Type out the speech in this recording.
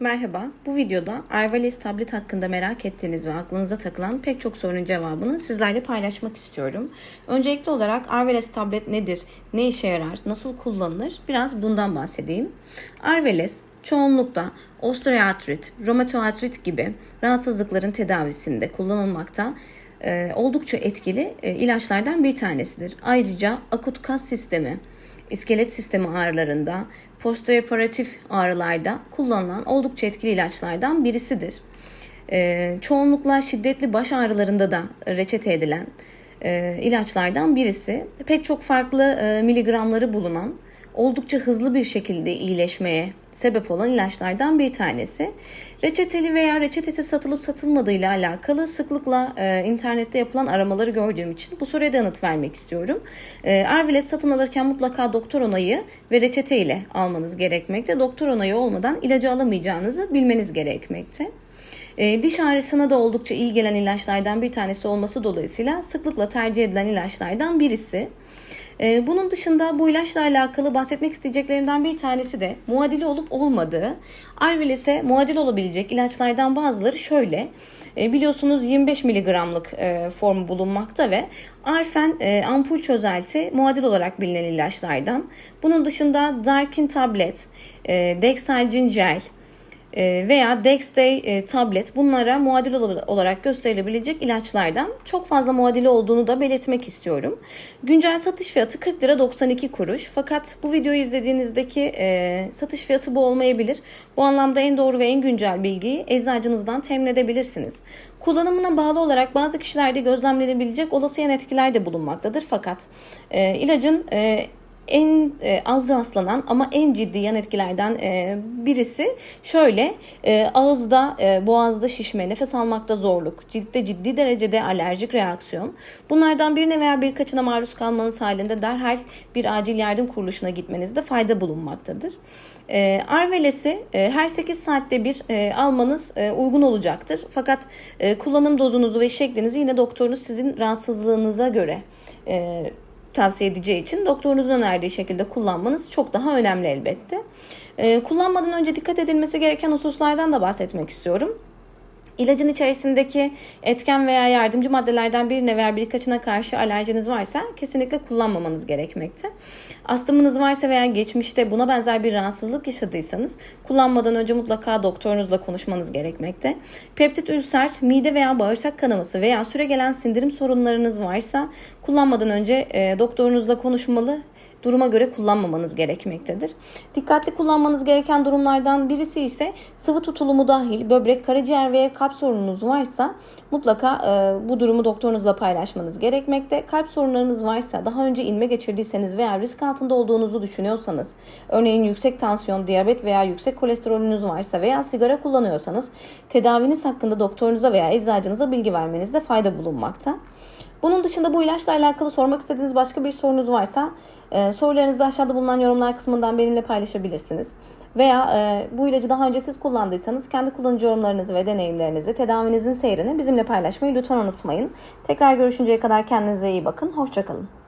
Merhaba, bu videoda Arvales tablet hakkında merak ettiğiniz ve aklınıza takılan pek çok sorunun cevabını sizlerle paylaşmak istiyorum. Öncelikli olarak Arvales tablet nedir, ne işe yarar, nasıl kullanılır biraz bundan bahsedeyim. Arvales çoğunlukla osteoartrit, romatoartrit gibi rahatsızlıkların tedavisinde kullanılmakta e, oldukça etkili e, ilaçlardan bir tanesidir. Ayrıca akut kas sistemi, iskelet sistemi ağrılarında, postoperatif ağrılarda kullanılan oldukça etkili ilaçlardan birisidir. Ee, çoğunlukla şiddetli baş ağrılarında da reçete edilen e, ilaçlardan birisi. Pek çok farklı e, miligramları bulunan oldukça hızlı bir şekilde iyileşmeye sebep olan ilaçlardan bir tanesi. Reçeteli veya reçetesi satılıp satılmadığı ile alakalı sıklıkla e, internette yapılan aramaları gördüğüm için bu soruya yanıt vermek istiyorum. E, Arviles satın alırken mutlaka doktor onayı ve reçete ile almanız gerekmekte. Doktor onayı olmadan ilacı alamayacağınızı bilmeniz gerekmekte. E, diş ağrısına da oldukça iyi gelen ilaçlardan bir tanesi olması dolayısıyla sıklıkla tercih edilen ilaçlardan birisi. Ee, bunun dışında bu ilaçla alakalı bahsetmek isteyeceklerimden bir tanesi de muadili olup olmadığı. Arviles'e muadil olabilecek ilaçlardan bazıları şöyle. E, biliyorsunuz 25 miligramlık e, formu bulunmakta ve Arfen e, ampul çözelti muadil olarak bilinen ilaçlardan. Bunun dışında Darkin tablet, e, Dexalgin gel, veya Dexday e, tablet bunlara muadil olarak gösterilebilecek ilaçlardan çok fazla muadili olduğunu da belirtmek istiyorum. Güncel satış fiyatı 40 lira 92 kuruş fakat bu videoyu izlediğinizdeki e, satış fiyatı bu olmayabilir. Bu anlamda en doğru ve en güncel bilgiyi eczacınızdan temin edebilirsiniz. Kullanımına bağlı olarak bazı kişilerde gözlemlenebilecek olası yan etkiler de bulunmaktadır fakat e, ilacın en e, az rastlanan ama en ciddi yan etkilerden e, birisi şöyle e, ağızda, e, boğazda şişme, nefes almakta zorluk, ciltte ciddi derecede alerjik reaksiyon. Bunlardan birine veya birkaçına maruz kalmanız halinde derhal bir acil yardım kuruluşuna gitmenizde fayda bulunmaktadır. E, Arveles'i e, her 8 saatte bir e, almanız e, uygun olacaktır. Fakat e, kullanım dozunuzu ve şeklinizi yine doktorunuz sizin rahatsızlığınıza göre e, tavsiye edeceği için doktorunuzun önerdiği şekilde kullanmanız çok daha önemli elbette. Ee, kullanmadan önce dikkat edilmesi gereken hususlardan da bahsetmek istiyorum. İlacın içerisindeki etken veya yardımcı maddelerden birine veya birkaçına karşı alerjiniz varsa kesinlikle kullanmamanız gerekmekte. Astımınız varsa veya geçmişte buna benzer bir rahatsızlık yaşadıysanız kullanmadan önce mutlaka doktorunuzla konuşmanız gerekmekte. Peptit ülser, mide veya bağırsak kanaması veya süre gelen sindirim sorunlarınız varsa kullanmadan önce e, doktorunuzla konuşmalı duruma göre kullanmamanız gerekmektedir. Dikkatli kullanmanız gereken durumlardan birisi ise sıvı tutulumu dahil böbrek, karaciğer veya kalp sorununuz varsa mutlaka e, bu durumu doktorunuzla paylaşmanız gerekmekte. Kalp sorunlarınız varsa, daha önce inme geçirdiyseniz veya risk altında olduğunuzu düşünüyorsanız, örneğin yüksek tansiyon, diyabet veya yüksek kolesterolünüz varsa veya sigara kullanıyorsanız tedaviniz hakkında doktorunuza veya eczacınıza bilgi vermenizde fayda bulunmakta. Bunun dışında bu ilaçla alakalı sormak istediğiniz başka bir sorunuz varsa e, sorularınızı aşağıda bulunan yorumlar kısmından benimle paylaşabilirsiniz. Veya e, bu ilacı daha önce siz kullandıysanız kendi kullanıcı yorumlarınızı ve deneyimlerinizi, tedavinizin seyrini bizimle paylaşmayı lütfen unutmayın. Tekrar görüşünceye kadar kendinize iyi bakın. Hoşçakalın.